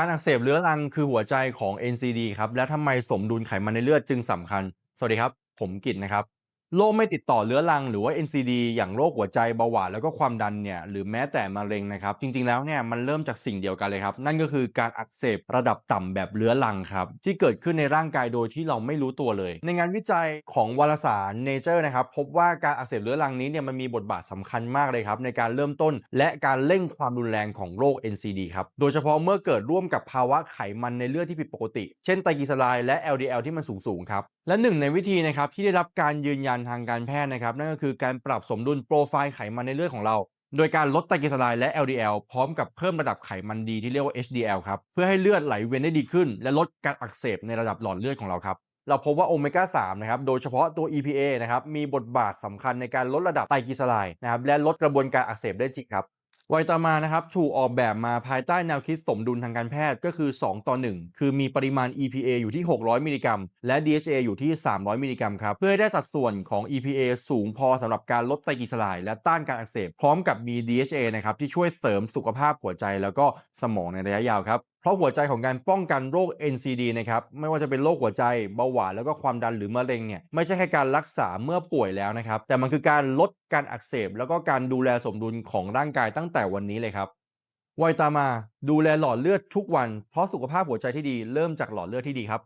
การอักเสบเรื้อรังคือหัวใจของ NCD ครับ และทำไมสมดุลไขมันในเลือดจึงสำคัญ สวัสดีครับ ผมกิตนะครับ โรคไม่ติดต่อเรื้อรังหรือว่า NCD อย่างโรคหัวใจเบาหวานแล้วก็ความดันเนี่ยหรือแม้แต่มะเร็งนะครับ จริงๆแล้วเนี่ยมันเริ่มจากสิ่งเดียวกันเลยครับ นั่นก็คือการอักเสบระดับต่ำแบบเรื้อรังครับ ที่เกิดขึ้นในร่างกายโดยที่เราไม่รู้ตัวเลย ในงานวิจัยของวารสาร Nature นะครับพบว่าการอักเสบเรื้อรังนี้เนี่ยมันมีบทบาทสำคัญมากเลยครับในการเริ่มต้น และการเร่งความรุนแรงของโรค NCD ครับโดยเฉพาะเมื่อเกิดร่วมกับภาวะไขมันในเลือดที่ผิดปกติ เช่นไตรกลีเซอไรด์และ LDL ที่มันสูงๆครับและหนึ่งในวิธีนะครับที่ได้รับการยืนยันทางการแพทย์นะครับ นั่นก็คือการปรับสมดุลโปรไฟล์ไขมันในเลือดของเรา โดยการลดไตรกลีเซอไรด์และ LDL พร้อมกับเพิ่มระดับไขมันดีที่เรียกว่า HDL ครับ เพื่อให้เลือดไหลเวียนได้ดีขึ้น และลดการอักเสบในระดับหลอดเลือดของเราครับ เราพบว่าโอเมก้า3นะครับ โดยเฉพาะตัว EPA นะครับ มีบทบาทสำคัญในการลดระดับไตรกลีเซอไรด์นะครับ และลดกระบวนการอักเสบได้จริงครับ ไวตามานะครับถูกออกแบบมาภายใต้แนวคิดสมดุลทางการแพทย์ก็คือ 2 ต่อ 1 คือมีปริมาณ EPA อยู่ที่ 600 มิลลิกรัม และ DHA อยู่ที่ 300 มิลลิกรัมครับ เพื่อให้ได้สัดส่วนของ EPA สูงพอสำหรับการลดไตรกลีเซอไรด์และต้านการอักเสบ พร้อมกับมี DHA นะครับที่ช่วยเสริมสุขภาพหัวใจแล้วก็สมองในระยะยาวครับเพราะหัวใจของการป้องกันโรค NCD นะครับไม่ว่าจะเป็นโรคหัวใจเบาหวานแล้วก็ความดันหรือมะเร็งเนี่ยไม่ใช่แค่การรักษาเมื่อป่วยแล้วนะครับ แต่มันคือการลดการอักเสบ แล้วก็การดูแลสมดุลของร่างกายตั้งแต่วันนี้เลยครับไวตามา ดูแลหลอดเลือดทุกวัน เพราะสุขภาพหัวใจที่ดีเริ่มจากหลอดเลือดที่ดีครับ